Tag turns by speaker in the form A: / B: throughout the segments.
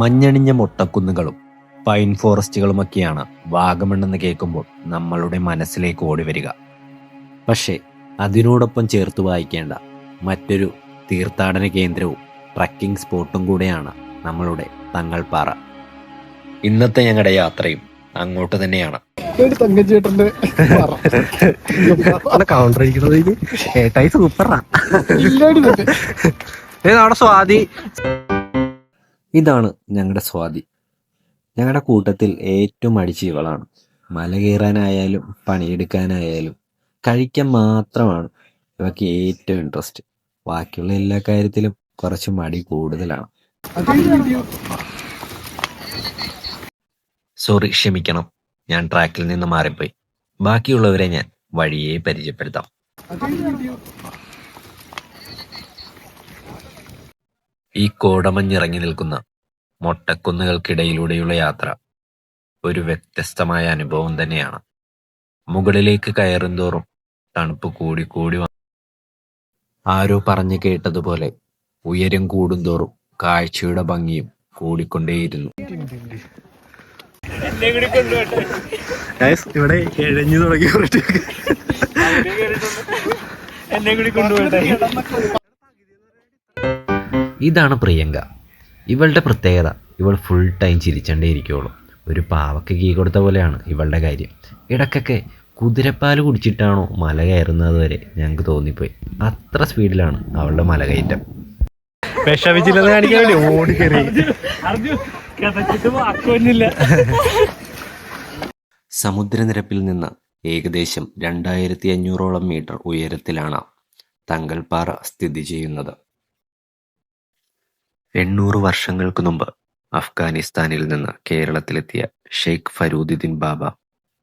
A: മഞ്ഞണിഞ്ഞ മൊട്ടക്കുന്നുകളും pine ഫോറസ്റ്റുകളുമൊക്കെയാണ് വാഗമണ്ണെന്ന് കേൾക്കുമ്പോൾ നമ്മളുടെ മനസ്സിലേക്ക് ഓടി വരിക പക്ഷേ അതിനോടൊപ്പം ചേർത്ത് വായിക്കേണ്ട മറ്റൊരു തീർത്ഥാടന കേന്ദ്രവും ട്രക്കിംഗ് സ്പോട്ടും കൂടെയാണ് നമ്മളുടെ തങ്ങൾപ്പാറ ഇന്നത്തെ ഞങ്ങളുടെ യാത്രയും അങ്ങോട്ട് തന്നെയാണ്.
B: തങ്കച്ചേട്ടന്റെ
C: കൗണ്ടർ സൂപ്പറാ സ്വാതി.
A: ഇതാണ് ഞങ്ങളുടെ സ്വാതി. ഞങ്ങളുടെ കൂട്ടത്തിൽ ഏറ്റവും അടിച്ച് ഇവളാണ് മല കയറാനായാലും പണിയെടുക്കാനായാലും കഴിക്കാൻ മാത്രമാണ് ഇവക്ക് ഏറ്റവും ഇൻട്രസ്റ്റ് ബാക്കിയുള്ള എല്ലാ കാര്യത്തിലും കുറച്ച് മടി കൂടുതലാണ്. സോറി ക്ഷമിക്കണം. ഞാൻ ട്രാക്കിൽ നിന്ന് മാറിപ്പോയി. ബാക്കിയുള്ളവരെ ഞാൻ വഴിയെ പരിചയപ്പെടുത്താം. ഈ കോടമഞ്ഞിറങ്ങി നിൽക്കുന്ന മൊട്ടക്കുന്നുകൾക്കിടയിലൂടെയുള്ള യാത്ര ഒരു വ്യത്യസ്തമായ അനുഭവം തന്നെയാണ്. മുകളിലേക്ക് കയറുന്തോറും തണുപ്പ് കൂടി കൂടി വന്നു. ആരോ പറഞ്ഞു കേട്ടതുപോലെ ഉയരം കൂടുന്തോറും കാഴ്ചയുടെ ഭംഗിയും കൂടിക്കൊണ്ടേയിരുന്നു.
C: ഇവിടെ എഴഞ്ഞു തുടങ്ങി
B: എന്നെ കൂടി കൊണ്ടുപോയിട്ടെ
A: ഇതാണ് പ്രിയങ്ക. ഇവളുടെ പ്രത്യേകത ഇവൾ ഫുൾ ടൈം ചിരിച്ചേണ്ടേ ചിരിച്ചണ്ടേയിരിക്കുള്ളൂ ഒരു പാവക്ക് കീ കൊടുത്ത പോലെയാണ് ഇവളുടെ കാര്യം. ഇടയ്ക്കൊക്കെ കുതിരപ്പാൽ കുടിച്ചിട്ടാണോ മല കയറുന്നത് വരെ ഞങ്ങൾക്ക് തോന്നിപ്പോയി. അത്ര സ്പീഡിലാണ് അവളുടെ മല കയറ്റം
C: വിഷമിച്ചില്ലെന്ന് കാണിക്കാൻ വേണ്ടി ഓടി
A: സമുദ്രനിരപ്പിൽ നിന്ന് ഏകദേശം രണ്ടായിരത്തി അഞ്ഞൂറോളം മീറ്റർ ഉയരത്തിലാണ് തങ്കൽപ്പാറ സ്ഥിതി ചെയ്യുന്നത്. എണ്ണൂറ് വർഷങ്ങൾക്ക് മുമ്പ് അഫ്ഗാനിസ്ഥാനിൽ നിന്ന് കേരളത്തിലെത്തിയ ഷെയ്ഖ് ഫരൂദ്ദീൻ ബാബ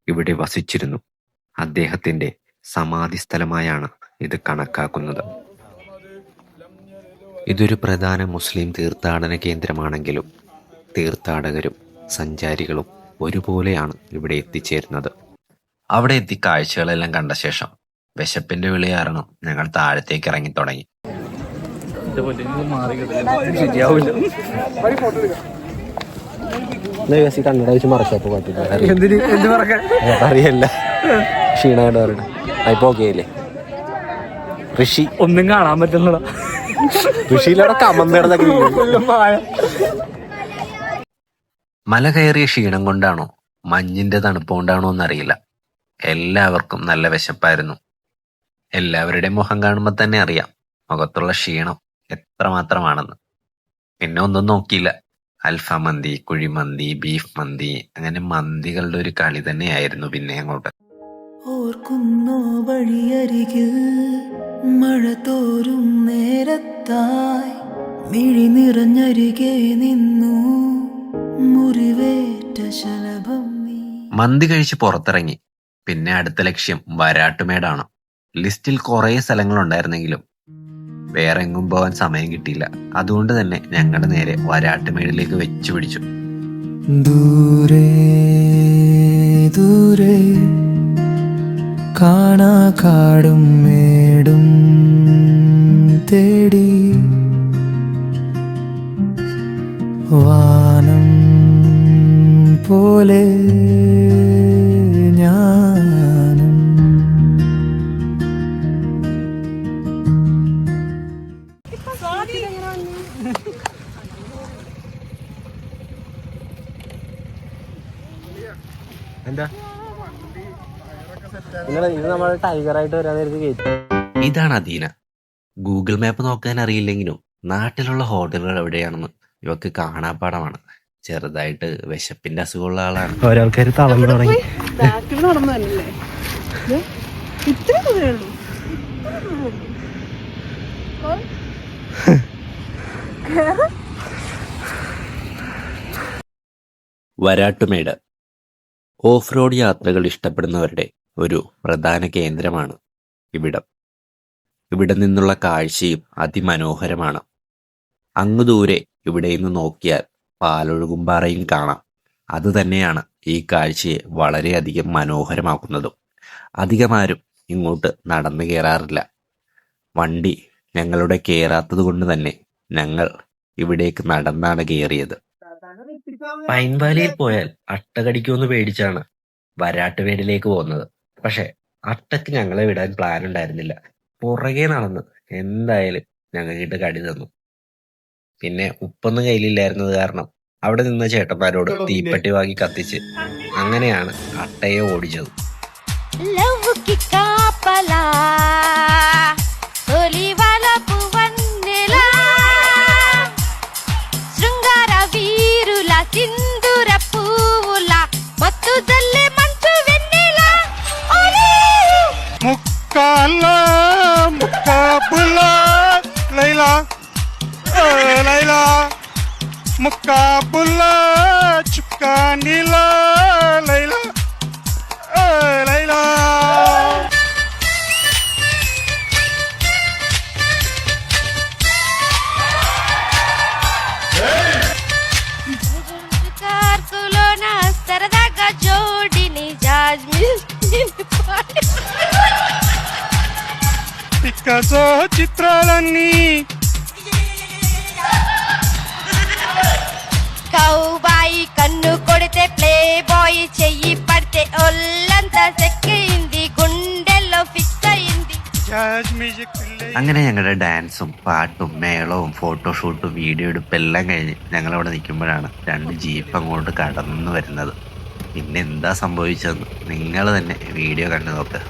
A: ഇവിടെ വസിച്ചിരുന്നു. അദ്ദേഹത്തിന്റെ സമാധി സ്ഥലമായാണ് ഇത് കണക്കാക്കുന്നത്. ഇതൊരു പ്രധാന മുസ്ലിം തീർത്ഥാടന കേന്ദ്രമാണെങ്കിലും തീർത്ഥാടകരും സഞ്ചാരികളും ഒരുപോലെയാണ് ഇവിടെ എത്തിച്ചേരുന്നത്. അവിടെ എത്തി കാഴ്ചകളെല്ലാം കണ്ട ശേഷം വിശപ്പിന്റെ വിളി കാരണം ഞങ്ങൾ താഴത്തേക്ക് ഇറങ്ങി തുടങ്ങി
C: ശരിയാവില്ല. കണ്ണട വെച്ച് എന്ത് മറക്കാൻ?
A: അറിയല്ല. ക്ഷീണമായിട്ട് പറയട്ടെ ഇപ്പൊ ഓക്കെ അല്ലേ? ഋഷി.
B: ഒന്നും കാണാൻ പറ്റുന്നില്ല
A: ഋഷിയിലവിടെ കമന്നിടന്നൊക്കെ മല കയറിയ ക്ഷീണം കൊണ്ടാണോ മഞ്ഞിന്റെ തണുപ്പ് കൊണ്ടാണോ എന്നറിയില്ല. എല്ലാവർക്കും നല്ല വിശപ്പായിരുന്നു. എല്ലാവരുടെയും മുഖം കാണുമ്പോൾ തന്നെ അറിയാം മുഖത്തുള്ള ക്ഷീണം. എത്രമാത്രമാണെന്ന്. പിന്നെ ഒന്നും നോക്കിയില്ല. അൽഫാം മന്തി കുഴിമന്തി ബീഫ് മന്തി അങ്ങനെ മന്തികളുടെ ഒരു കളി തന്നെയായിരുന്നു പിന്നെ അങ്ങോട്ട്.
D: ഓർക്കുന്നോ വഴിയരികിൽ മഴ തോരും നേരത്തായി. മിഴി നിറഞ്ഞരികെ നിന്നു മുറിവേറ്റ ശലഭം
A: മന്തി കഴിച്ച് പുറത്തിറങ്ങി. പിന്നെ അടുത്ത ലക്ഷ്യം വരാട്ടുമേടാണ്. ലിസ്റ്റിൽ കുറേ സ്ഥലങ്ങളുണ്ടായിരുന്നെങ്കിലും വേറെ എങ്ങും പോകാൻ സമയം കിട്ടിയില്ല. അതുകൊണ്ട് തന്നെ ഞങ്ങളുടെ നേരെ വരാട്ടുമേടിലേക്ക് വെച്ചു പിടിച്ചു.
D: ദൂരെ ദൂരെ കാണാ കാടും മേടും തേടി. വാനം പോലെ
C: എന്താ? ഇത് നമ്മുടെ ടൈഗർ ആയിട്ട് വരാൻ നേരത്ത് കയറ്റി
A: ഇതാണ് അദീന. ഗൂഗിൾ മാപ്പ് നോക്കാൻ അറിയില്ലെങ്കിലും നാട്ടിലുള്ള ഹോട്ടലുകൾ എവിടെയാണെന്ന് ഇവക്ക് കാണാപ്പാടമാണ് ചെറുതായിട്ട് വിശപ്പിന്റെ അസുഖമുള്ള ആളാണ്.
C: ഓരോൾക്കാർ തളർന്നു തുടങ്ങി.
A: വരാട്ടുമേട്. ഓഫ് റോഡ് യാത്രകൾ ഇഷ്ടപ്പെടുന്നവരുടെ ഒരു പ്രധാന കേന്ദ്രമാണ് ഇവിടം. ഇവിടെ നിന്നുള്ള കാഴ്ചയും അതിമനോഹരമാണ്. അങ്ങു ദൂരെ ഇവിടെ നിന്ന് നോക്കിയാൽ പാലൊഴുകുമ്പാറയും കാണാം. അതുതന്നെയാണ് ഈ കാഴ്ചയെ വളരെയധികം മനോഹരമാക്കുന്നതും. അധികമാരും ഇങ്ങോട്ട് നടന്നു കയറാറില്ല വണ്ടി ഞങ്ങളുടെ കയറാത്തത് കൊണ്ട് തന്നെ ഞങ്ങൾ ഇവിടേക്ക് നടന്നാണ് കയറിയത് പൈൻവാലിയിൽ പോയാൽ അട്ടകടിക്കുമെന്ന് പേടിച്ചാണ് വരാട്ടുമേടിലേക്ക് പോകുന്നത്. പക്ഷെ അട്ടക്ക് ഞങ്ങളെ വിടാൻ പ്ലാൻ ഉണ്ടായിരുന്നില്ല. പുറകെ നടന്ന് എന്തായാലും ഞങ്ങൾക്കിട്ട് കടി തന്നു. പിന്നെ ഉപ്പൊന്നും കയ്യിലില്ലായിരുന്നത് കാരണം അവിടെ നിന്ന ചേട്ടന്മാരോട് തീപ്പെട്ടി വാങ്ങി കത്തിച്ച് അങ്ങനെയാണ് അട്ടയെ ഓടിച്ചത്.
E: నీలా ముక్కా బుల్లా చుక్కా నీలా లైలా లైలా. చిత్రాలన్నీ
F: കൗബായി കണ്ണു കൊടുത്തെ പ്ലേ ബോയ് ചെയ്യി പഠിത്തെ. ഒല്ലന്ത സെക്ക്
E: ഗുണ്ടെല്ലോ ഫിക്ക
A: അങ്ങനെ ഞങ്ങളുടെ ഡാൻസും പാട്ടും മേളവും ഫോട്ടോഷൂട്ടും വീഡിയോ എടുപ്പും എല്ലാം കഴിഞ്ഞ് ഞങ്ങളവിടെ നിൽക്കുമ്പോഴാണ് രണ്ട് ജീപ്പ് അങ്ങോട്ട് കടന്നു വരുന്നത്. പിന്നെ എന്താ സംഭവിച്ചതെന്ന് നിങ്ങൾ തന്നെ വീഡിയോ കണ്ടു നോക്കുക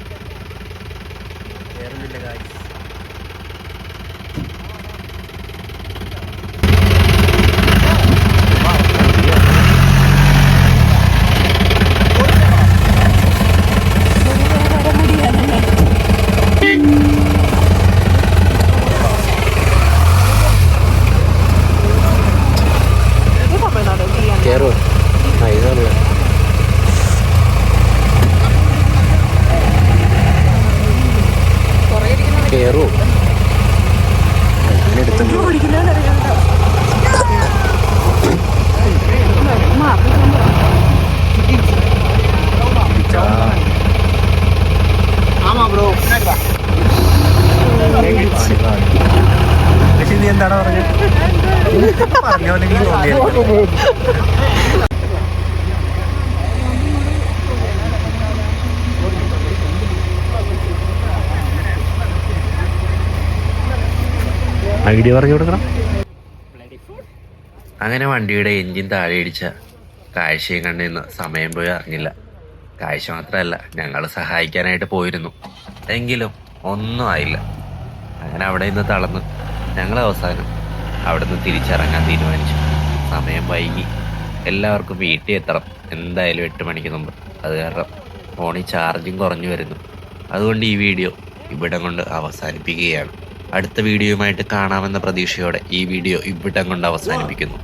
A: ഐഡിയ പറഞ്ഞു കൊടുക്കണം. അങ്ങനെ വണ്ടിയുടെ എൻജിൻ താഴെയിടിച്ച കാഴ്ചയും കണ്ടിരുന്ന സമയം പോയി അറിഞ്ഞില്ല. കാഴ്ച മാത്രമല്ല ഞങ്ങൾ സഹായിക്കാനായിട്ട് പോയിരുന്നു. എങ്കിലും ഒന്നും ആയില്ല. അങ്ങനെ അവിടെ നിന്ന് തളർന്ന് ഞങ്ങൾ അവസാനം അവിടെ നിന്ന് തിരിച്ചിറങ്ങാൻ തീരുമാനിച്ചു. സമയം വൈകി. എല്ലാവർക്കും വീട്ടിൽ എത്തണം. എന്തായാലും എട്ട് മണിക്ക് മുമ്പ്. അത് കാരണം ഫോണിൽ ചാർജിങ് കുറഞ്ഞു വരുന്നു. അതുകൊണ്ട് ഈ വീഡിയോ ഇവിടെ കൊണ്ട് അവസാനിപ്പിക്കുകയാണ്. അടുത്ത വീഡിയോയുമായിട്ട് കാണാമെന്ന പ്രതീക്ഷയോടെ ഈ വീഡിയോ ഇവിടം കൊണ്ട് അവസാനിപ്പിക്കുന്നു.